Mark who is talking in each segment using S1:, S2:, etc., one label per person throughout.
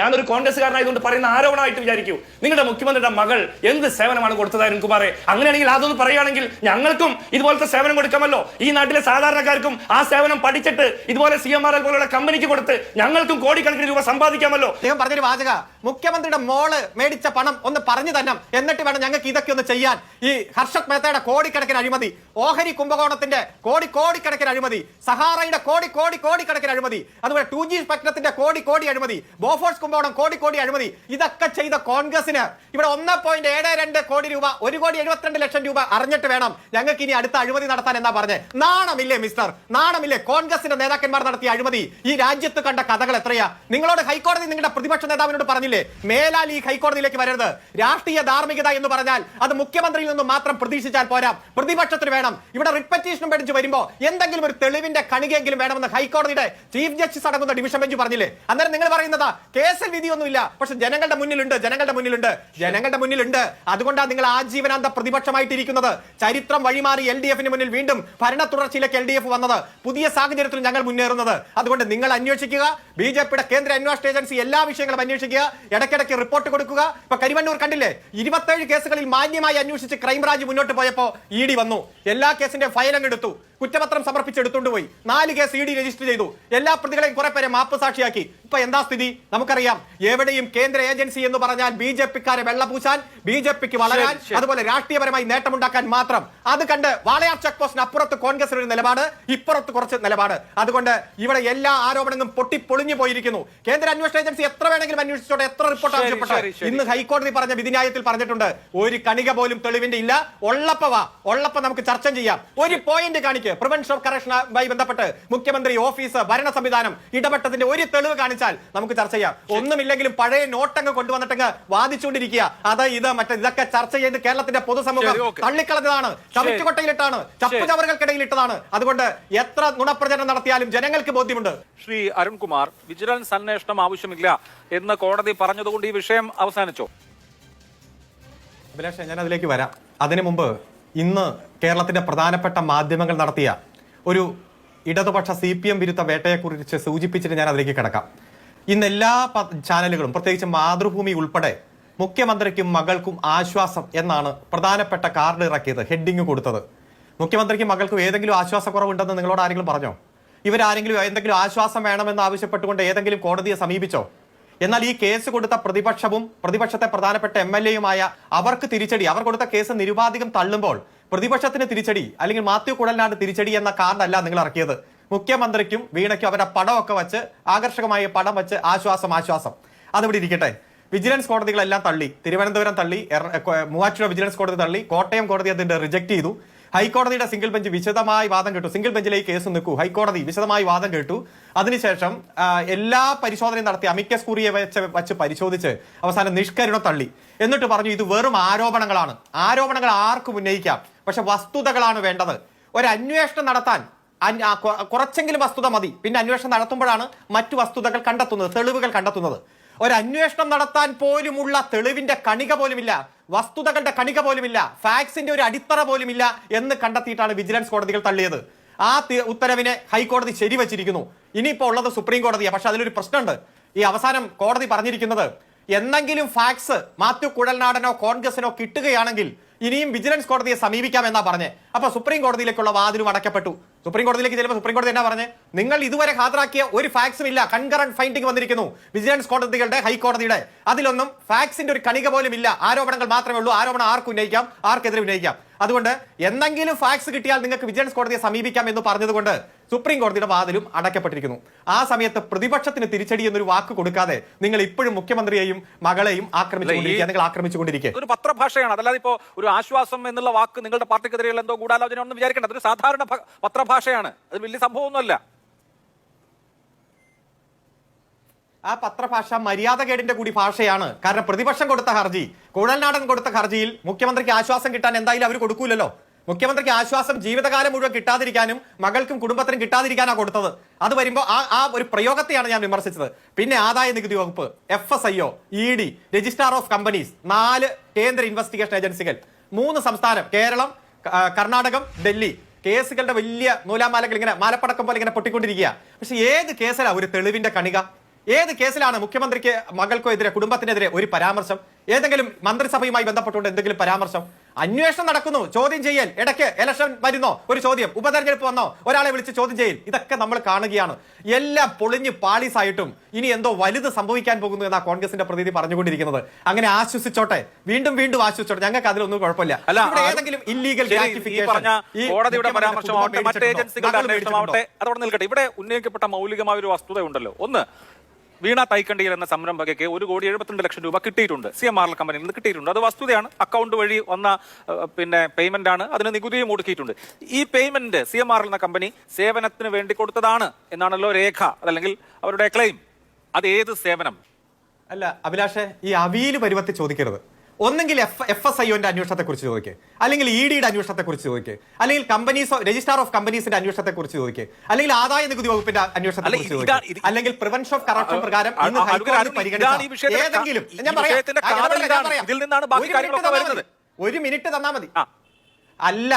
S1: ഞാനൊരു കോൺഗ്രസ്സുകാരനായതുകൊണ്ട് പറയുന്ന ആരോപണമായിട്ട് വിചാരിക്കൂ. നിങ്ങളുടെ മുഖ്യമന്ത്രിയുടെ മകൾ എന്ത് സേവനമാണ് കൊടുത്തത് അരുൺകുമാറെ അങ്ങനെയാണെങ്കിൽ അതൊന്ന് പറയുകയാണെങ്കിൽ ഞങ്ങൾക്കും ഇതുപോലത്തെ സേവനം കൊടുക്കാമല്ലോ. ഈ നാട്ടിലെ സാധാരണക്കാർക്കും ആ സേവനം പഠിച്ചിട്ട് ഇതുപോലെ സി എം ആർ എൽ പോലുള്ള കമ്പനിക്ക് കൊടുത്ത് ഞങ്ങൾക്കും കോടിക്കണക്കിന് രൂപ സമ്പാദിക്കാമല്ലോ.
S2: അദ്ദേഹം പറഞ്ഞൊരു വാചക മുഖ്യമന്ത്രിയുടെ മോൾ മേടിച്ച പണം ഒന്ന് പറഞ്ഞു തരണം. എന്നിട്ട് വേണം ഞങ്ങൾക്ക് ഇതൊക്കെ ഒന്ന് ചെയ്യാൻ. ഈ ഹർഷത് മേത്തയുടെ കോടിക്കണക്കിന് അഴിമതി ഓഹരി കുംഭകോണത്തിന്റെ കോടി കോടിക്കണക്കിന് അഴിമതി സഹാറയുടെ കോടി കോടി കോടിക്കണക്കിന് അഴിമതി അതുപോലെ ടു ജി കോടി കോടി അഴിമതി ബോഫോഴ്സ് കുംഭകോണം കോടി കോടി അഴിമതി. ഇതൊക്കെ ചെയ്ത കോൺഗ്രസിന് ഇവിടെ ഒന്ന് പോയിന്റ് ഏഴ് രണ്ട് കോടി രൂപ ഒരു കോടി എഴുപത്തിരണ്ട് ലക്ഷം രൂപ അറിഞ്ഞിട്ട് വേണം ഞങ്ങൾക്ക് ഇനി അടുത്ത അഴിമതി നടത്താൻ എന്നാ പറഞ്ഞത് നാണമില്ലേ മിസ്റ്റർ നാണമില്ലേ? കോൺഗ്രസിന്റെ നേതാക്കന്മാർ നടത്തിയ അഴിമതി. ഈ രാജ്യത്ത് കണ്ട കഥകൾ എത്രയാ? നിങ്ങളോട് ഹൈക്കോടതി നിങ്ങളുടെ പ്രതിപക്ഷ നേതാവിനോട് പറഞ്ഞില്ലേ? മേലാൽ ഈ ഹൈക്കോടതിയിലേക്ക് വരരുത്. രാഷ്ട്രീയ ധാർമ്മികത എന്ന് പറഞ്ഞാൽ അത് മുഖ്യമന്ത്രിയിൽ നിന്നും മാത്രം പ്രതീക്ഷിച്ചാൽ പോരാ. പ്രതിപക്ഷത്തിന് വേണം. ഇവിടെ റിപ്പറ്റീഷനും പഠിച്ചു വരുമ്പോ എന്തെങ്കിലും ഒരു തെളിവിന്റെ കണികയെങ്കിലും വേണമെന്ന് ഹൈക്കോടതിയുടെ ചീഫ് ജസ്റ്റിസ് അടങ്ങുന്ന ഡിവിഷൻ ബെഞ്ച് പറഞ്ഞില്ലേ? അന്നേരം നിങ്ങൾ പറയുന്നതാ കേസിൽ വിധിയൊന്നുമില്ല. പക്ഷെ ജനങ്ങളുടെ മുന്നിലുണ്ട് ജനങ്ങളുടെ മുന്നിലുണ്ട് ജനങ്ങളുടെ മുന്നിലുണ്ട്. അതുകൊണ്ടാണ് നിങ്ങൾ ആജീവനാന്ത പ്രതിപക്ഷമായിട്ടിരിക്കുന്നത്. ചരിത്രം വഴിമാറി എൽ ഡി എഫിന് മുന്നിൽ വീണ്ടും ഭരണ തുടർച്ചയിലേക്ക് എൽ ഡി എഫ് വന്നത്. പുതിയ സാഹചര്യത്തിൽ ഞങ്ങൾ മുന്നേറുന്നത്. അതുകൊണ്ട് നിങ്ങൾ അന്വേഷിക്കുക. ബി ജെ പിയുടെ കേന്ദ്ര അന്വേഷണ ഏജൻസി എല്ലാ വിഷയങ്ങളും അന്വേഷിക്കുക. ഇടയ്ക്കിടയ്ക്ക് റിപ്പോർട്ട് കൊടുക്കുക. ഇപ്പൊ കരിവണ്ണൂർ കണ്ടില്ലേ? ഇരുപത്തേഴ് കേസുകളിൽ മാന്യമായി അന്വേഷിച്ച് ക്രൈംബ്രാഞ്ച് മുന്നോട്ട് പോയപ്പോ ഇ ഡി വന്നു. എല്ലാ കേസിന്റെ ഫയലങ്ങ് എടുത്തു. കുറ്റപത്രം സമർപ്പിച്ച് പോയി. നാല് കേസ് ഇ ഡി രജിസ്റ്റർ ചെയ്തു. എല്ലാ പ്രതികളെയും കുറെ പേരെ മാപ്പ് സാക്ഷിയാക്കി. ഇപ്പൊ എന്താ സ്ഥിതി? നമുക്കറിയാം. എവിടെയും കേന്ദ്ര ഏജൻസി എന്ന് പറഞ്ഞാൽ ബി ജെ പിക്കാരെ വെള്ളപൂശാൻ ബി ജെ പിക്ക് വളരാൻ. അതുപോലെ രാഷ്ട്രീയപരമായി നേട്ടമുണ്ടാക്കാൻ മാത്രം. അത് കണ്ട് വാളയാർ ചെക്ക് പോസ്റ്റിന് അപ്പുറത്ത് കോൺഗ്രസിന് ഒരു നിലപാട് ഇപ്പുറത്ത് കുറച്ച് നിലപാട്. അതുകൊണ്ട് ഇവിടെ എല്ലാ ആരോപണങ്ങളും പൊട്ടിപ്പൊളിഞ്ഞു പോയിരിക്കുന്നു. കേന്ദ്ര അന്വേഷണ ഏജൻസി എത്ര വേണമെങ്കിലും അന്വേഷിച്ചോട്ടെ എത്ര റിപ്പോർട്ട് ആവശ്യപ്പെട്ടു. ഇന്ന് ഹൈക്കോടതി പറഞ്ഞ വിധിന്യായത്തിൽ പറഞ്ഞിട്ടുണ്ട് ഒരു കണിക പോലും തെളിവിന്റെ ഇല്ല. ഉള്ളപ്പവാ ഉള്ളപ്പ നമുക്ക് ചർച്ച ചെയ്യാം. ഒരു പോയിന്റ് കാണിക്കുക പ്രിവെൻഷൻ ഓഫ് കറക്ഷനുമായി ബന്ധപ്പെട്ട് മുഖ്യമന്ത്രി ഓഫീസ് ഭരണ സംവിധാനം ഇടപെട്ടതിന്റെ ഒരു തെളിവ് കാണിച്ചാൽ നമുക്ക് ചർച്ച ചെയ്യാം. ഒന്നുമില്ലെങ്കിലും പഴയ നോട്ടങ്ങ് കൊണ്ടുവന്നിട്ടങ്ങ് വാദിച്ചുകൊണ്ടിരിക്കുക. അത് ഇത് മറ്റേ ഇതൊക്കെ ചർച്ച ചെയ്ത് കേരളത്തിന്റെ പൊതുസമൂഹം. തള്ളിക്കളഞ്ഞതാണ്. ചവിറ്റുകൊട്ടയിലിട്ടാണ് ചപ്പുചവറുകൾക്കിടയിലിട്ടതാണ്. അതുകൊണ്ട് എത്ര നുണപ്രചരണം നടത്തിയാലും ജനങ്ങൾക്ക് ബോധ്യമുണ്ട്.
S3: ശ്രീ അരുൺകുമാർ വിജിലൻസ് അന്വേഷണം ആവശ്യമില്ല എന്ന് കോടതി പറഞ്ഞതുകൊണ്ട് ഈ വിഷയം അവസാനിച്ചോ.
S2: അഭിലാഷ് ഞാൻ അതിലേക്ക് വരാം. അതിനു മുമ്പ് ഇന്ന് കേരളത്തിന്റെ പ്രധാനപ്പെട്ട മാധ്യമങ്ങൾ നടത്തിയ ഒരു ഇടതുപക്ഷ സി പി എം വിരുദ്ധ വേട്ടയെക്കുറിച്ച് സൂചിപ്പിച്ചിട്ട് ഞാൻ അതിലേക്ക് കിടക്കാം. ഇന്ന് എല്ലാ ചാനലുകളും പ്രത്യേകിച്ച് മാതൃഭൂമി ഉൾപ്പെടെ മുഖ്യമന്ത്രിക്കും മകൾക്കും ആശ്വാസം എന്നാണ് പ്രധാനപ്പെട്ട കാർഡ് ഇറക്കിയത് ഹെഡിങ് കൊടുത്തത്. മുഖ്യമന്ത്രിക്കും മകൾക്കും ഏതെങ്കിലും ആശ്വാസക്കുറവുണ്ടെന്ന് നിങ്ങളോട് ആരെങ്കിലും പറഞ്ഞോ? ഇവരാരെങ്കിലും എന്തെങ്കിലും ആശ്വാസം വേണമെന്ന് ആവശ്യപ്പെട്ടുകൊണ്ട് ഏതെങ്കിലും കോടതിയെ സമീപിച്ചോ? എന്നാൽ ഈ കേസ് കൊടുത്ത പ്രതിപക്ഷവും പ്രതിപക്ഷത്തെ പ്രധാനപ്പെട്ട എം എൽ എയുമായ അവർക്ക് തിരിച്ചടി അവർ കൊടുത്ത കേസ് നിരുപാധികം തള്ളുമ്പോൾ പ്രതിപക്ഷത്തിന് തിരിച്ചടി അല്ലെങ്കിൽ മാത്യു കുഴൽനാട് തിരിച്ചടി എന്ന കാർഡല്ല നിങ്ങൾ ഇറക്കിയത്. മുഖ്യമന്ത്രിക്കും വീണയ്ക്കും അവരുടെ പടമൊക്കെ വെച്ച് ആകർഷകമായ പടം വെച്ച് ആശ്വാസം ആശ്വാസം. അതിവിടെ ഇരിക്കട്ടെ. വിജിലൻസ് കോടതികളെല്ലാം തള്ളി. തിരുവനന്തപുരം തള്ളി. മൂവാറ്റുപുഴ വിജിലൻസ് കോടതി തള്ളി. കോട്ടയം കോടതി അതിന്റെ റിജക്ട് ചെയ്തു. ഹൈക്കോടതിയുടെ സിംഗിൾ ബെഞ്ച് വിശദമായി വാദം കേട്ടു. സിംഗിൾ ബെഞ്ചിലെ കേസ് നിൽക്കൂ. ഹൈക്കോടതി വിശദമായി വാദം കേട്ടു. അതിനുശേഷം എല്ലാ പരിശോധനയും നടത്തി അമിക്കസ് കുറിയെ വെച്ച് വച്ച് പരിശോധിച്ച് അവസാനം നിഷ്കരുണ തള്ളി. എന്നിട്ട് പറഞ്ഞു ഇത് വെറും ആരോപണങ്ങളാണ്. ആരോപണങ്ങൾ ആർക്കും ഉന്നയിക്കാം. പക്ഷെ വസ്തുതകളാണ് വേണ്ടത്. ഒരു അന്വേഷണം നടത്താൻ കുറച്ചെങ്കിലും വസ്തുത മതി. പിന്നെ അന്വേഷണം നടത്തുമ്പോഴാണ് മറ്റു വസ്തുതകൾ കണ്ടെത്തുന്നത് തെളിവുകൾ കണ്ടെത്തുന്നത്. ഒരു അന്വേഷണം നടത്താൻ പോലുമുള്ള തെളിവിന്റെ കണിക പോലുമില്ല വസ്തുതകളുടെ കണിക പോലുമില്ല ഫാക്സിന്റെ ഒരു അടിത്തറ പോലുമില്ല എന്ന് കണ്ടെത്തിയിട്ടാണ് വിജിലൻസ് കോടതികൾ തള്ളിയത്. ആ ഉത്തരവിനെ ഹൈക്കോടതി ശരിവച്ചിരിക്കുന്നു. ഇനിയിപ്പോ ഉള്ളത് സുപ്രീം കോടതിയാണ് പക്ഷെ അതിലൊരു പ്രശ്നമുണ്ട്. ഈ അവസാനം കോടതി പറഞ്ഞിരിക്കുന്നത് എന്തെങ്കിലും ഫാക്സ് മാത്യു കുഴൽനാടനോ കോൺഗ്രസിനോ കിട്ടുകയാണെങ്കിൽ ഇനിയും വിജിലൻസ് കോടതിയെ സമീപിക്കാമെന്നാ പറഞ്ഞേ. അപ്പൊ സുപ്രീം കോടതിയിലേക്കുള്ള വാതിലും അടക്കപ്പെട്ടു സുപ്രീം കോടതിയിലേക്ക് ചിലപ്പോൾ സുപ്രീം കോടതി എന്നാ പറഞ്ഞേ? നിങ്ങൾ ഇതുവരെ ഹാജരാക്കിയ ഒരു ഫാക്സും ഇല്ല. കൺകറന്റ് ഫൈൻഡിംഗ് വന്നിരിക്കുന്നു. വിജിലൻസ് കോടതികളുടെ ഹൈക്കോടതിയുടെ. അതിലൊന്നും ഫാക്സിന്റെ ഒരു കണിക പോലും ഇല്ല. ആരോപണങ്ങൾ മാത്രമേ ഉള്ളൂ. ആരോപണം ആർക്കും ഉന്നയിക്കാം ആർക്കെതിരെ ഉന്നയിക്കാം. അതുകൊണ്ട് എന്തെങ്കിലും ഫാക്സ് കിട്ടിയാൽ നിങ്ങൾക്ക് വിജിലൻസ് കോടതിയെ സമീപിക്കാം എന്ന് പറഞ്ഞതുകൊണ്ട് സുപ്രീം കോടതിയുടെ വാതിലും അടയ്ക്കപ്പെട്ടിരിക്കുന്നു. ആ സമയത്ത് പ്രതിപക്ഷത്തിന് തിരിച്ചടി എന്നൊരു വാക്ക് കൊടുക്കാതെ നിങ്ങൾ ഇപ്പോഴും മുഖ്യമന്ത്രിയെയും മകളെയും ആക്രമിച്ചുകൊണ്ടിരിക്കുക. നിങ്ങൾ ആക്രമിച്ചുകൊണ്ടിരിക്കുക.
S3: ഒരു പത്രഭാഷയാണ്. അതല്ലാതെ ഇപ്പോ ഒരു ആശ്വാസം എന്നുള്ള വാക്ക് നിങ്ങളുടെ പാർട്ടിക്കെതിരെയുള്ള എന്തോ ഗൂഢാലോചന ഒന്നും വിചാരിക്കേണ്ട. അതൊരു സാധാരണ പത്രഭാഷയാണ്. അത് വലിയ സംഭവമൊന്നുമല്ല.
S2: ആ പത്രഭാഷ മര്യാദകേടിന്റെ കൂടി ഭാഷയാണ്. കാരണം പ്രതിപക്ഷം കൊടുത്ത ഹർജി കുഴൽനാടൻ കൊടുത്ത ഹർജിയിൽ മുഖ്യമന്ത്രിക്ക് ആശ്വാസം കിട്ടാൻ എന്തായാലും അവർ കൊടുക്കൂലല്ലോ. മുഖ്യമന്ത്രിക്ക് ആശ്വാസം ജീവിതകാലം മുഴുവൻ കിട്ടാതിരിക്കാനും മകൾക്കും കുടുംബത്തിനും കിട്ടാതിരിക്കാനാണ് കൊടുത്തത്. അത് വരുമ്പോൾ ആ ആ ഒരു പ്രയോഗത്തെയാണ് ഞാൻ വിമർശിച്ചത്. പിന്നെ ആദായ നികുതി വകുപ്പ് F S E D registrar of companies നാല് കേന്ദ്ര ഇൻവെസ്റ്റിഗേഷൻ ഏജൻസികൾ മൂന്ന് സംസ്ഥാനം കേരളം കർണാടകം ഡൽഹി. കേസുകളുടെ വലിയ നൂലാമാലകൾ ഇങ്ങനെ മാലപ്പടക്കം പോലെ ഇങ്ങനെ പൊട്ടിക്കൊണ്ടിരിക്കുക പക്ഷെ ഏത് കേസിലാണ് ഒരു തെളിവിന്റെ കണിക? ഏത് കേസിലാണ് മുഖ്യമന്ത്രിക്ക് മകൾക്കോ എതിരെ കുടുംബത്തിനെതിരെ ഒരു പരാമർശം? ഏതെങ്കിലും മന്ത്രിസഭയുമായി ബന്ധപ്പെട്ടുകൊണ്ട് എന്തെങ്കിലും പരാമർശം? അന്വേഷണം നടക്കുന്നു. ചോദ്യം ചെയ്യൽ. ഇടയ്ക്ക് ഇലക്ഷൻ വരുന്നോ? ഒരു ചോദ്യം. ഉപതെരഞ്ഞെടുപ്പ് വന്നോ? ഒരാളെ വിളിച്ച് ചോദ്യം ചെയ്യൽ. ഇതൊക്കെ നമ്മൾ കാണുകയാണ്. എല്ലാം പൊളിഞ്ഞ് പാളീസായിട്ടും ഇനി എന്തോ വലുത് സംഭവിക്കാൻ പോകുന്നു എന്നാ കോൺഗ്രസിന്റെ പ്രതിനിധി പറഞ്ഞുകൊണ്ടിരിക്കുന്നത്. അങ്ങനെ ആശ്വസിച്ചോട്ടെ. വീണ്ടും വീണ്ടും ആശ്വസിച്ചോട്ടെ. ഞങ്ങൾക്ക് അതിലൊന്നും കുഴപ്പമില്ല.
S3: അല്ല
S2: ഏതെങ്കിലും ഇല്ലീഗൽ
S3: പറഞ്ഞ കോടതിയുടെ പരാമർശമാവട്ടെ മറ്റ് ഏജൻസികളുടെ അന്വേഷണമാവട്ടെ അതവിടെ നിൽക്കട്ടെ. ഇവിടെ ഉന്നയിക്കപ്പെട്ട മൗലികമായ ഒരു വസ്തുതയുണ്ടല്ലോ ഒന്ന് വീണ തൈക്കണ്ടിയിൽ എന്ന സംരംഭകയ്ക്ക് ഒരു കോടി എഴുപത്തിരണ്ട് ലക്ഷം രൂപ കിട്ടിയിട്ടുണ്ട്. സി എം ആർ എൽ കമ്പനിയിൽ നിന്ന് കിട്ടിയിട്ടുണ്ട്. അത് വസ്തുതയാണ്. അക്കൗണ്ട് വഴി വന്ന പിന്നെ പേയ്മെന്റ് ആണ്. അതിന് നികുതിയും ഒടുക്കിയിട്ടുണ്ട്. ഈ payment C M R L എന്ന കമ്പനി സേവനത്തിന് വേണ്ടി കൊടുത്തതാണ് എന്നാണല്ലോ രേഖ അതല്ലെങ്കിൽ അവരുടെ ക്ലെയിം അത് ഏത് സേവനം?
S2: അല്ല അഭിലാഷെ ഈ അവിയിൽ പരിവത്തി ചോദിക്കരുത്. ഒന്നെങ്കിൽ എഫ് എഫ് എസ് ഐഒന്റെ അന്വേഷണത്തെ കുറിച്ച് ചോദിക്കുക അല്ലെങ്കിൽ ഇ ഡിയുടെ അന്വേഷണത്തെ കുറിച്ച് ചോദിക്കുക അല്ലെങ്കിൽ കമ്പനീസ് രജിസ്ട്രാർ ഓഫ് കമ്പനീസിന്റെ അന്വേഷണത്തെ കുറിച്ച് ചോദിക്കുക അല്ലെങ്കിൽ ആദായ നികുതി വകുപ്പിന്റെ അന്വേഷണത്തെ
S3: അല്ല,
S2: കുറിച്ച് ചോദിക്കുക അല്ലെങ്കിൽ പ്രിവെൻഷൻ ഓഫ് കറപ്ഷൻ പ്രകാരം ഇന്ന് ഹൈക്കോടതി പരിഗണിച്ച ഏതെങ്കിലും ഞാൻ പറയാം. ഒരു മിനിറ്റ് തന്നാ. മതി. അല്ല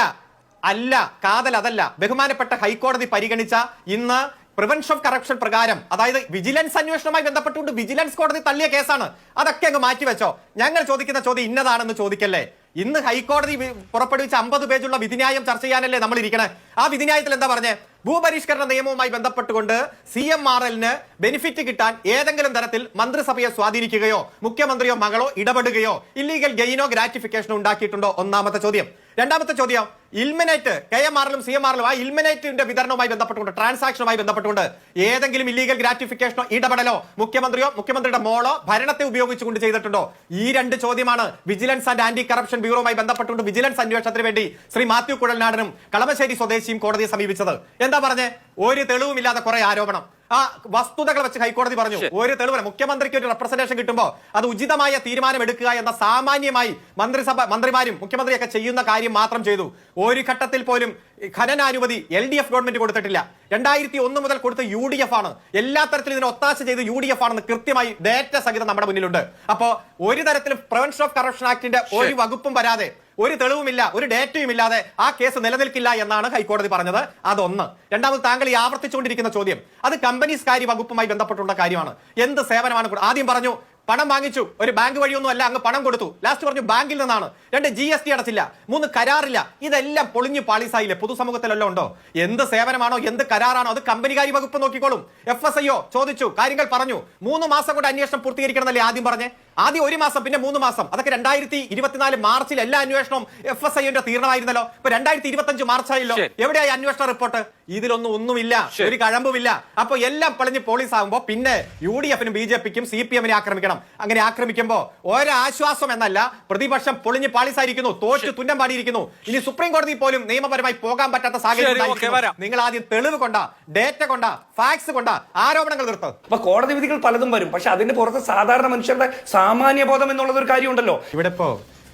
S2: അല്ല കാതൽ അതല്ല. ബഹുമാനപ്പെട്ട ഹൈക്കോടതി പരിഗണിച്ച ഇന്ന് പ്രിവെൻഷൻ ഓഫ് കറപ്ഷൻ പ്രകാരം അതായത് വിജിലൻസ് അന്വേഷണവുമായി ബന്ധപ്പെട്ടുകൊണ്ട് വിജിലൻസ് കോടതി തള്ളിയ കേസാണ്. അതൊക്കെ അങ്ങ് മാറ്റിവെച്ചോ ഞങ്ങൾ ചോദിക്കുന്ന ചോദ്യം ഇന്നതാണെന്ന് ചോദിക്കല്ലേ? ഇന്ന് ഹൈക്കോടതി പുറപ്പെടുവിച്ച അമ്പത് പേജുള്ള വിധിന്യായം ചർച്ച ചെയ്യാനല്ലേ നമ്മൾ ഇരിക്കണേ ആ വിധിന്യായത്തിൽ എന്താ പറഞ്ഞേ? ഭൂപരിഷ്കരണ നിയമവുമായി ബന്ധപ്പെട്ടുകൊണ്ട് സി എം ആർ എല്ലിന് ബെനിഫിറ്റ് കിട്ടാൻ ഏതെങ്കിലും തരത്തിൽ മന്ത്രിസഭയെ സ്വാധീനിക്കുകയോ മുഖ്യമന്ത്രിയോ മകളോ ഇടപെടുകയോ ഇല്ലീഗൽ ഗെയിനോ ഗ്രാറ്റിഫിക്കേഷനോ ഉണ്ടാക്കിയിട്ടുണ്ടോ? ഒന്നാമത്തെ ചോദ്യം. രണ്ടാമത്തെ ചോദ്യം. ഇൽമിനേറ്റ് കെ എം ആറിലും സി എം ആറിലും ആ ഇൽമിനേറ്റിന്റെ വിതരണവുമായി ബന്ധപ്പെട്ടുകൊണ്ട് ട്രാൻസാക്ഷനുമായി ബന്ധപ്പെട്ടുകൊണ്ട് ഏതെങ്കിലും ഇല്ലീഗൽ ഗ്രാറ്റിഫിക്കേഷനോ ഇടപെടലോ മുഖ്യമന്ത്രിയോ മുഖ്യമന്ത്രിയുടെ മോളോ ഭരണത്തെ ഉപയോഗിച്ചുകൊണ്ട് ചെയ്തിട്ടുണ്ടോ? ഈ രണ്ട് ചോദ്യമാണ് വിജിലൻസ് ആൻഡ് ആന്റി കറപ്ഷൻ ബ്യൂറോമായി ബന്ധപ്പെട്ടുകൊണ്ട് വിജിലൻസ് അന്വേഷണത്തിന് വേണ്ടി ശ്രീ മാത്യു കുഴൽനാടനും കളമശ്ശേരി സ്വദേശിയും കോടതിയെ സമീപിച്ചത്. എന്താ പറഞ്ഞേ? ഒരു തെളിവുമില്ലാതെ കുറെ ആരോപണം. ആ വസ്തുതകൾ വെച്ച് ഹൈക്കോടതി പറഞ്ഞു. ഒരു തെളിവ് മുഖ്യമന്ത്രിക്ക് ഒരു റെപ്രസെന്റേഷൻ കിട്ടുമ്പോൾ അത് ഉചിതമായ തീരുമാനം എടുക്കുക എന്ന സാമാന്യമായി മന്ത്രിസഭ മന്ത്രിമാരും മുഖ്യമന്ത്രിയൊക്കെ ചെയ്യുന്ന കാര്യം മാത്രം ചെയ്തു. ഒരു ഘട്ടത്തിൽ പോലും ഖനനാനുമതി എൽ ഡി എഫ് ഗവൺമെന്റ് കൊടുത്തിട്ടില്ല. രണ്ടായിരത്തി ഒന്ന് മുതൽ കൊടുത്ത യു ഡി എഫ് ആണ്. എല്ലാ തരത്തിലും ഇതിനെ ഒത്താശ ചെയ്ത് യു ഡി എഫ് ആണെന്ന് കൃത്യമായി ഡേറ്റ സഹിതം നമ്മുടെ മുന്നിലുണ്ട്. അപ്പോ ഒരു തരത്തിലും പ്രിവെൻഷൻ ഓഫ് കറപ്ഷൻ ആക്ടിന്റെ ഒരു വകുപ്പും വരാതെ ഒരു തെളിവുമില്ല ഒരു ഡേറ്റയും ഇല്ലാതെ ആ കേസ് നിലനിൽക്കില്ല എന്നാണ് ഹൈക്കോടതി പറഞ്ഞത്. അതൊന്ന്. രണ്ടാമത് താങ്കൾ ഈ ആവർത്തിച്ചുകൊണ്ടിരിക്കുന്ന ചോദ്യം. അത് കമ്പനീസ് കാര്യ വകുപ്പുമായി ബന്ധപ്പെട്ടുള്ള കാര്യമാണ്. എന്ത് സേവനമാണ് ആദ്യം പറഞ്ഞു പണം വാങ്ങിച്ചു. ഒരു ബാങ്ക് വഴിയൊന്നും അല്ല അങ്ങ് പണം കൊടുത്തു. ലാസ്റ്റ് പറഞ്ഞു ബാങ്കിൽ നിന്നാണ്. രണ്ട് ജി എസ് ടി അടച്ചില്ല. മൂന്ന് കരാറില്ല. ഇതെല്ലാം പൊളിഞ്ഞു പാളിസായില്ലേ? പൊതുസമൂഹത്തിലല്ലോ ഉണ്ടോ? എന്ത് സേവനമാണോ എന്ത് കരാറാണോ അത് കമ്പനികാരി വകുപ്പ് നോക്കിക്കോളും. എഫ് ചോദിച്ചു കാര്യങ്ങൾ പറഞ്ഞു. മൂന്ന് മാസം കൊണ്ട് അന്വേഷണം പൂർത്തീകരിക്കണമെന്നല്ലേ ആദ്യം പറഞ്ഞേ? ആദ്യം ഒരു മാസം പിന്നെ മൂന്ന് മാസം. അതൊക്കെ രണ്ടായിരത്തി ഇരുപത്തിനാല് മാർച്ചിൽ എല്ലാ അന്വേഷണവും എഫ് എസ് ഐന്റെ തീർണമായിരുന്നല്ലോ ഇപ്പൊ രണ്ടായിരത്തി ഇരുപത്തി അഞ്ച് മാർച്ചായല്ലോ. എവിടെയായി അന്വേഷണ റിപ്പോർട്ട്? ഇതിലൊന്നും ഒന്നുമില്ല. ഒരു കഴമ്പുമില്ല. അപ്പൊ എല്ലാം പളിഞ്ഞ് പോളീസ് ആകുമ്പോ പിന്നെ യു ഡി എഫിനും ബി ജെ പിക്കും സി പി എമ്മിനെ ആക്രമിക്കണം. അങ്ങനെ ആക്രമിക്കുമ്പോ ഒരാശ്വാസം എന്നല്ല പ്രതിപക്ഷം പൊളിഞ്ഞ് പാളിസായിരിക്കുന്നു തോറ്റ് തുന്നം പാടിയിരിക്കുന്നു. ഇനി സുപ്രീം കോടതി പോലും നിയമപരമായി പോകാൻ പറ്റാത്ത സാഹചര്യം. നിങ്ങൾ ആദ്യം തെളിവ് കൊണ്ട ഡേറ്റ കൊണ്ട ഫാക്സ് കൊണ്ട ആരോപണങ്ങൾ നിർത്തും.
S1: അപ്പൊ കോടതി വിധികൾ പലതും വരും. പക്ഷെ അതിന്റെ പുറത്ത് സാധാരണ മനുഷ്യരുടെ സാമാന്യ ബോധം എന്നുള്ളത് ഒരു കാര്യമുണ്ടല്ലോ.
S2: ഇവിടെ ഇപ്പോ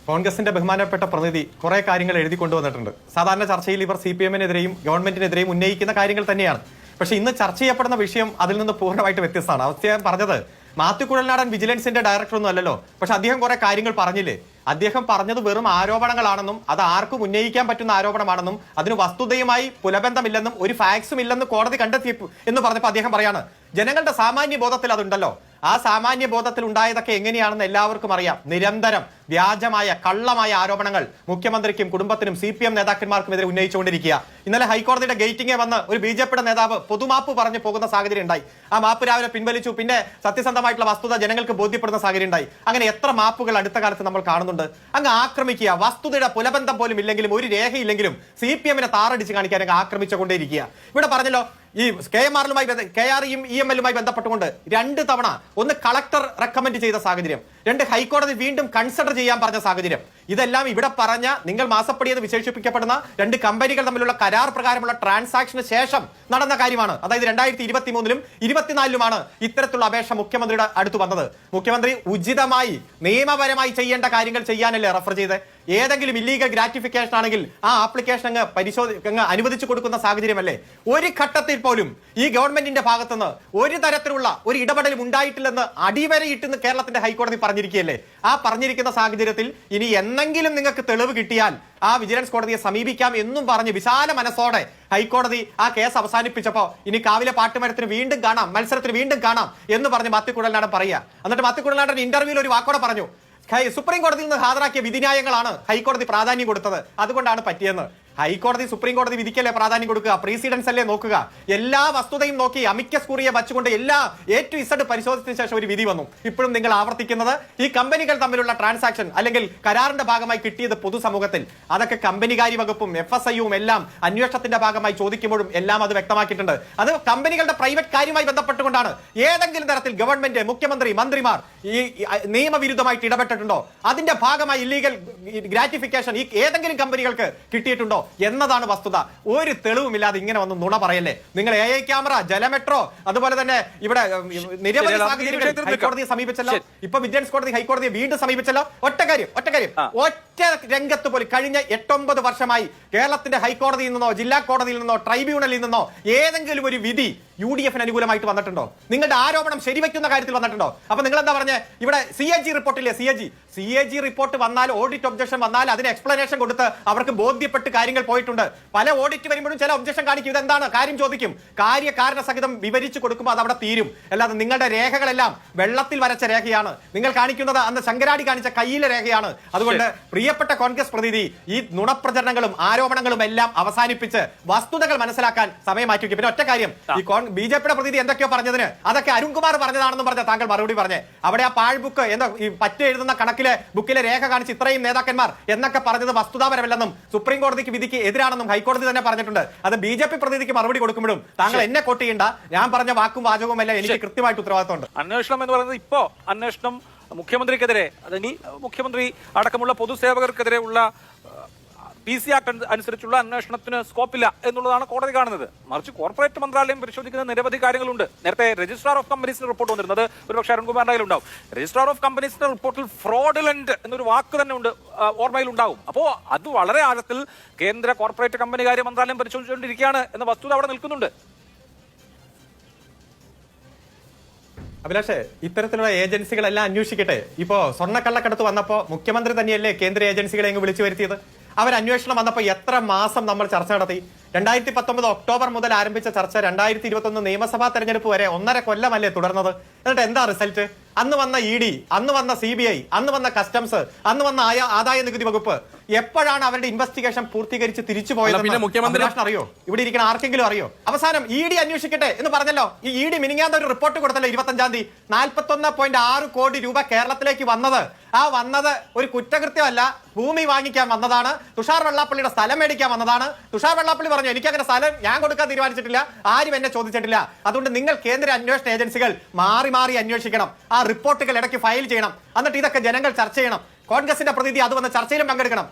S2: കോൺഗ്രസിന്റെ ബഹുമാനപ്പെട്ട പ്രതിനിധി കുറെ കാര്യങ്ങൾ എഴുതി കൊണ്ടുവന്നിട്ടുണ്ട്. സാധാരണ ചർച്ചയിൽ ഇവർ സി പി എമ്മിനെതിരെയും ഗവൺമെന്റിനെതിരെയും ഉന്നയിക്കുന്ന കാര്യങ്ങൾ തന്നെയാണ്. പക്ഷെ ഇന്ന് ചർച്ച ചെയ്യപ്പെടുന്ന വിഷയം അതിൽ നിന്ന് പൂർണമായിട്ട് വ്യത്യസ്തമാണ്. അവസ്ഥ ഞാൻ പറഞ്ഞത് മാത്യു കുഴൽനാടൻ വിജിലൻസിന്റെ ഡയറക്ടർ ഒന്നും അല്ലല്ലോ. പക്ഷെ അദ്ദേഹം കുറെ കാര്യങ്ങൾ പറഞ്ഞില്ലേ? അദ്ദേഹം പറഞ്ഞത് വെറും ആരോപണങ്ങളാണെന്നും അത് ആർക്കും ഉന്നയിക്കാൻ പറ്റുന്ന ആരോപണമാണെന്നും അതിന് വസ്തുതയുമായി പുലബന്ധമില്ലെന്നും ഒരു ഫാക്സും ഇല്ലെന്ന് കോടതി കണ്ടെത്തി എന്ന് പറഞ്ഞപ്പോൾ അദ്ദേഹം പറയാണ് ജനങ്ങളുടെ സാമാന്യ ബോധത്തിൽ അതുണ്ടല്ലോ. ആ സാമാന്യ ബോധത്തിൽ ഉണ്ടായതൊക്കെ എങ്ങനെയാണെന്ന് എല്ലാവർക്കും അറിയാം. നിരന്തരം വ്യാജമായ കള്ളമായ ആരോപണങ്ങൾ മുഖ്യമന്ത്രിക്കും കുടുംബത്തിനും സി പി എം നേതാക്കന്മാർക്കുമെതിരെ ഉന്നയിച്ചുകൊണ്ടിരിക്കുക. ഇന്നലെ ഹൈക്കോടതിയുടെ ഗേറ്റിംഗെ വന്ന് ഒരു ബി ജെ പിയുടെ നേതാവ് പൊതുമാപ്പ് പറഞ്ഞു പോകുന്ന സാഹചര്യം ഉണ്ടായി. ആ മാപ്പ് രാവിലെ പിൻവലിച്ചു. പിന്നെ സത്യസന്ധമായിട്ടുള്ള വസ്തുത ജനങ്ങൾക്ക് ബോധ്യപ്പെടുന്ന സാഹചര്യം ഉണ്ടായി. അങ്ങനെ എത്ര മാപ്പുകൾ അടുത്ത കാലത്ത് നമ്മൾ കാണുന്നുണ്ട്? അങ്ങ് ആക്രമിക്കുക. വസ്തുതയുടെ പുലബന്ധം പോലും ഇല്ലെങ്കിലും ഒരു രേഖയില്ലെങ്കിലും സി പി എമ്മിനെ താറടിച്ച് കാണിക്കാൻ അങ്ങ് ആക്രമിച്ചുകൊണ്ടേയിരിക്കുക. ഇവിടെ പറഞ്ഞല്ലോ ഈ കെ എം ആറിലുമായി കെ ആർ ഇ എം എല്ലുമായി ബന്ധപ്പെട്ടുകൊണ്ട് രണ്ട് തവണ ഒന്ന് കളക്ടർ റെക്കമെൻഡ് ചെയ്ത സാഹചര്യം രണ്ട് ഹൈക്കോടതി വീണ്ടും കൺസിഡർ ചെയ്യാൻ പറഞ്ഞ സാഹചര്യം. ഇതെല്ലാം ഇവിടെ പറഞ്ഞ നിങ്ങൾ മാസപ്പടി എന്ന് വിശേഷിപ്പിക്കപ്പെടുന്ന രണ്ട് കമ്പനികൾ തമ്മിലുള്ള കരാർ പ്രകാരമുള്ള ട്രാൻസാക്ഷന് ശേഷം നടന്ന കാര്യമാണ്. അതായത് രണ്ടായിരത്തി ഇരുപത്തി മൂന്നിലും ഇരുപത്തിനാലിലുമാണ് ഇത്തരത്തിലുള്ള അപേക്ഷ മുഖ്യമന്ത്രിയുടെ അടുത്ത് വന്നത്. മുഖ്യമന്ത്രി ഉചിതമായി നിയമപരമായി ചെയ്യേണ്ട കാര്യങ്ങൾ ചെയ്യാനല്ലേ റെഫർ ചെയ്ത്? ഏതെങ്കിലും ഇല്ലീഗൽ ഗ്രാറ്റിഫിക്കേഷൻ ആണെങ്കിൽ ആ ആപ്ലിക്കേഷൻ അങ്ങ് പരിശോധി അങ്ങ് അനുവദിച്ചു കൊടുക്കുന്ന സാഹചര്യമല്ലേ? ഒരു ഘട്ടത്തിൽ പോലും ഈ ഗവൺമെന്റിന്റെ ഭാഗത്തുനിന്ന് ഒരു തരത്തിലുള്ള ഒരു ഇടപെടലും ഉണ്ടായിട്ടില്ലെന്ന് അടിവരയിട്ടെന്ന് കേരളത്തിന്റെ ഹൈക്കോടതി പറഞ്ഞിരിക്കുകയല്ലേ? ആ പറഞ്ഞിരിക്കുന്ന സാഹചര്യത്തിൽ ഇനി എന്നെങ്കിലും നിങ്ങൾക്ക് തെളിവ് കിട്ടിയാൽ ആ വിജിലൻസ് കോടതിയെ സമീപിക്കാം എന്നും പറഞ്ഞ് വിശാല മനസ്സോടെ ഹൈക്കോടതി ആ കേസ് അവസാനിപ്പിച്ചപ്പോ ഇനി കാവിലെ പാട്ടുമരത്തിന് വീണ്ടും കാണാം മത്സരത്തിന് വീണ്ടും കാണാം എന്ന് പറഞ്ഞ് മത്തിക്കുടലാടൻ പറയുക. എന്നിട്ട് മത്തിക്കുടലാടൻ ഇന്റർവ്യൂവിൽ ഒരു വാക്കോടെ പറഞ്ഞു. സുപ്രീം കോടതിയിൽ നിന്ന് ഹാജരാക്കിയ വിധിന്യായങ്ങളാണ് ഹൈക്കോടതി പ്രാധാന്യം കൊടുത്തത്. അതുകൊണ്ടാണ് പറ്റിയെന്ന്. ഹൈക്കോടതി സുപ്രീം കോടതി വിധിക്കല്ലേ പ്രാധാന്യം കൊടുക്കുക? പ്രീസിഡൻസ് അല്ലേ നോക്കുക? എല്ലാ വസ്തുതയും നോക്കി അമിക്കസ് കുറിയെ വച്ചുകൊണ്ട് എല്ലാ എ ടു ഇസഡ് പരിശോധിച്ചതിന് ശേഷം ഒരു വിധി വന്നു. ഇപ്പോഴും നിങ്ങൾ ആവർത്തിക്കുന്നത് ഈ കമ്പനികൾ തമ്മിലുള്ള ട്രാൻസാക്ഷൻ അല്ലെങ്കിൽ കരാറിന്റെ ഭാഗമായി കിട്ടിയത് പൊതുസമൂഹത്തിൽ. അതൊക്കെ കമ്പനികാരി വകുപ്പും എഫ് എസ് ഐയും എല്ലാം അന്വേഷണത്തിന്റെ ഭാഗമായി ചോദിക്കുമ്പോഴും എല്ലാം അത് വ്യക്തമാക്കിയിട്ടുണ്ട്. അത് കമ്പനികളുടെ പ്രൈവറ്റ് കാര്യമായി ബന്ധപ്പെട്ടുകൊണ്ടാണ്. ഏതെങ്കിലും തരത്തിൽ ഗവൺമെന്റ് മുഖ്യമന്ത്രി മന്ത്രിമാർ ഈ നിയമവിരുദ്ധമായിട്ട് ഇടപെട്ടിട്ടുണ്ടോ? അതിന്റെ ഭാഗമായി ഇല്ലീഗൽ ഗ്രാറ്റിഫിക്കേഷൻ ഈ ഏതെങ്കിലും കമ്പനികൾക്ക് കിട്ടിയിട്ടുണ്ടോ? എന്നതാണ് വസ്തുത ഒരു തെളിവുമില്ലാതെ ഇങ്ങനെ വന്ന് നുണ പറയല്ലേ നിങ്ങൾ എ ഐ ക്യാമറ ജലമെട്രോ അതുപോലെ തന്നെ ഇവിടെ നിരവധി. ഹൈക്കോടതിയെ സമീപിച്ചല്ലോ. ഇപ്പൊ വിജിലൻസ് കോടതി ഹൈക്കോടതിയെ വീണ്ടും സമീപിച്ചല്ലോ ഒറ്റ കാര്യം ഒറ്റ കാര്യം. ഒറ്റ രംഗത്ത് പോലും കഴിഞ്ഞ എട്ടൊമ്പത് വർഷമായി കേരളത്തിന്റെ ഹൈക്കോടതിയിൽ നിന്നോ ജില്ലാ കോടതിയിൽ നിന്നോ ട്രൈബ്യൂണലിൽ നിന്നോ ഏതെങ്കിലും ഒരു വിധി യു ഡി എഫിന് അനുകൂലമായിട്ട് വന്നിട്ടുണ്ടോ? നിങ്ങളുടെ ആരോപണം ശരിവെക്കുന്ന കാര്യത്തിൽ വന്നിട്ടുണ്ടോ? അപ്പൊ നിങ്ങൾ എന്താ പറഞ്ഞേ? ഇവിടെ C A G റിപ്പോർട്ടില്ലേ? C A G C A G report വന്നാൽ ഓഡിറ്റ് ഒബ്ജക്ഷൻ വന്നാൽ അതിന് എക്സ്പ്ലനേഷൻ കൊടുത്ത് അവർക്ക് ബോധ്യപ്പെട്ട് കാര്യങ്ങൾ പോയിട്ടുണ്ട്. പല ഓഡിറ്റ് വരുമ്പോഴും ചില ഒബ്ജക്ഷൻ കാണിക്കും. ഇതെന്താണ്? കാര്യം ചോദിക്കും. കാര്യ കാരണ സഹിതം വിവരിച്ചു കൊടുക്കുമ്പോൾ അത് അവിടെ തീരും. അല്ലാതെ നിങ്ങളുടെ രേഖകളെല്ലാം വെള്ളത്തിൽ വരച്ച രേഖയാണ്. നിങ്ങൾ കാണിക്കുന്നത് അന്ന് ശങ്കരാടി കാണിച്ച കയ്യിലെ രേഖയാണ്. അതുകൊണ്ട് പ്രിയപ്പെട്ട കോൺഗ്രസ് പ്രതിനിധി ഈ നുണപ്രചരണങ്ങളും ആരോപണങ്ങളും എല്ലാം അവസാനിപ്പിച്ച് വസ്തുതകൾ മനസ്സിലാക്കാൻ സമയം മാറ്റി പിന്നെ ഒറ്റ കാര്യം. ഈ ബി ജെ പിയുടെ പ്രതിനിധി എന്തൊക്കെയോ പറഞ്ഞതിന് അതൊക്കെ അരുൺകുമാർ പറഞ്ഞതാണെന്ന് പറഞ്ഞ താങ്കൾ മറുപടി പറഞ്ഞേ. അവിടെ ആ പാഴ് ബുക്ക് എന്താ ഈ പറ്റ എഴുതുന്ന കണക്കിലെ ബുക്കിലെ രേഖ കാണിച്ച് ഇത്രയും നേതാക്കന്മാർ എന്നൊക്കെ പറഞ്ഞത് വസ്തുതാപരമല്ലെന്നും സുപ്രീം കോടതിക്ക് വിധിക്ക് എതിരാണെന്നും ഹൈക്കോടതി തന്നെ പറഞ്ഞിട്ടുണ്ട്. അത് ബി ജെ പി പ്രതിനിധിക്ക് മറുപടി കൊടുക്കുമ്പോഴും താങ്കൾ എന്നെ കോട്ട് ചെയ്യണ്ട ഞാൻ പറഞ്ഞ വാക്കും വാചകവും എല്ലാം എനിക്ക് കൃത്യമായിട്ട് ഉത്തരവാദിത്തമുണ്ട്.
S3: അന്വേഷണം എന്ന് പറയുന്നത് ഇപ്പോ അന്വേഷണം മുഖ്യമന്ത്രിക്കെതിരെ അതിനി മുഖ്യമന്ത്രി അടക്കമുള്ള പൊതുസേവകർക്കെതിരെ ഉള്ള പി സി ആക്ട് അനുസരിച്ചുള്ള അന്വേഷണത്തിന് സ്കോപ്പില്ല എന്നുള്ളതാണ് കോടതി കാണുന്നത്. മറിച്ച് കോർപ്പറേറ്റ് മന്ത്രാലയം പരിശോധിക്കുന്ന നിരവധി കാര്യങ്ങളുണ്ട്. നേരത്തെ രജിസ്ട്രാർ ഓഫ് കമ്പനീസിന്റെ റിപ്പോർട്ട് വന്നിരുന്നത് ഒരുപക്ഷെ അരുൺകുമാറിന്റെ ഉണ്ടാവും രജിസ്ട്രാർ ഓഫ് കമ്പനീസിന്റെ റിപ്പോർട്ടിൽ ഫ്രോഡുലന്റ് എന്നൊരു വാക്ക് തന്നെ ഉണ്ട് ഓർമ്മയിൽ ഉണ്ടാവും അപ്പോൾ അത് വളരെ ആഴത്തിൽ കേന്ദ്ര കോർപ്പറേറ്റ് കമ്പനി കാര്യ മന്ത്രാലയം പരിശോധിച്ചുകൊണ്ടിരിക്കുകയാണ് എന്ന വസ്തുത അവിടെ നിൽക്കുന്നുണ്ട്.
S2: അഭിലാഷേ ഇത്തരത്തിലുള്ള ഏജൻസികളെല്ലാം അന്വേഷിക്കട്ടെ? ഇപ്പോ സ്വർണക്കള്ളക്കടത്ത് വന്നപ്പോ മുഖ്യമന്ത്രി തന്നെയല്ലേ കേന്ദ്ര ഏജൻസികളെ അങ്ങ് വിളിച്ചു വരുത്തിയത്? അവർ അന്വേഷണം വന്നപ്പോൾ എത്ര മാസം നമ്മൾ ചർച്ച നടത്തി? രണ്ടായിരത്തി പത്തൊമ്പത് ഒക്ടോബർ മുതൽ ആരംഭിച്ച ചർച്ച രണ്ടായിരത്തി ഇരുപത്തൊന്ന് നിയമസഭാ തെരഞ്ഞെടുപ്പ് വരെ ഒന്നര കൊല്ലമല്ലേ തുടർന്നത്? എന്നിട്ട് എന്താ റിസൾട്ട്? അന്ന് വന്ന ഇ ഡി അന്ന് വന്ന സി ബി ഐ അന്ന് വന്ന കസ്റ്റംസ് അന്ന് വന്ന ആയ- ആദായ നികുതി വകുപ്പ് എപ്പോഴാണ് അവരുടെ ഇൻവെസ്റ്റിഗേഷൻ പൂർത്തീകരിച്ച് തിരിച്ചു പോയത്
S4: പിന്നെ മുഖ്യമന്ത്രി-
S2: അറിയോ? ഇവിടെ ഇരിക്കുന്ന ആർക്കെങ്കിലും അറിയോ? അവസാനം ഇ ഡി അന്വേഷിക്കട്ടെ എന്ന് പറഞ്ഞല്ലോ. ഈ ഇ ഡി മിനിങ്ങാത്ത ഒരു റിപ്പോർട്ട് കൊടുത്തല്ലോ ഇരുപത്തഞ്ചാം തീയതി. നാൽപ്പത്തൊന്ന് പോയിന്റ് ആറ് കോടി രൂപ കേരളത്തിലേക്ക് വന്നത്. ആ വന്നത് ഒരു കുറ്റകൃത്യമല്ല. ഭൂമി വാങ്ങിക്കാൻ വന്നതാണ്. തുഷാർ വെള്ളാപ്പള്ളിയുടെ സ്ഥലം മേടിക്കാൻ വന്നതാണ്. തുഷാർ വെള്ളാപ്പള്ളി പറഞ്ഞു എനിക്ക് അങ്ങനെ സ്ഥലം ഞാൻ കൊടുക്കാൻ തീരുമാനിച്ചിട്ടില്ല. ആരും എന്നെ ചോദിച്ചിട്ടില്ല. അതുകൊണ്ട് നിങ്ങൾ കേന്ദ്ര അന്വേഷണ ഏജൻസികൾ മാറി മാറി അന്വേഷിക്കണം. ആ റിപ്പോർട്ടുകൾ ഇടയ്ക്ക് ഫയൽ ചെയ്യണം. എന്നിട്ട് ഇതൊക്കെ ജനങ്ങൾ ചർച്ച ചെയ്യണം. കോൺഗ്രസിന്റെ പ്രതിനിധി അത് വന്ന ചർച്ചയിലും പങ്കെടുക്കണം.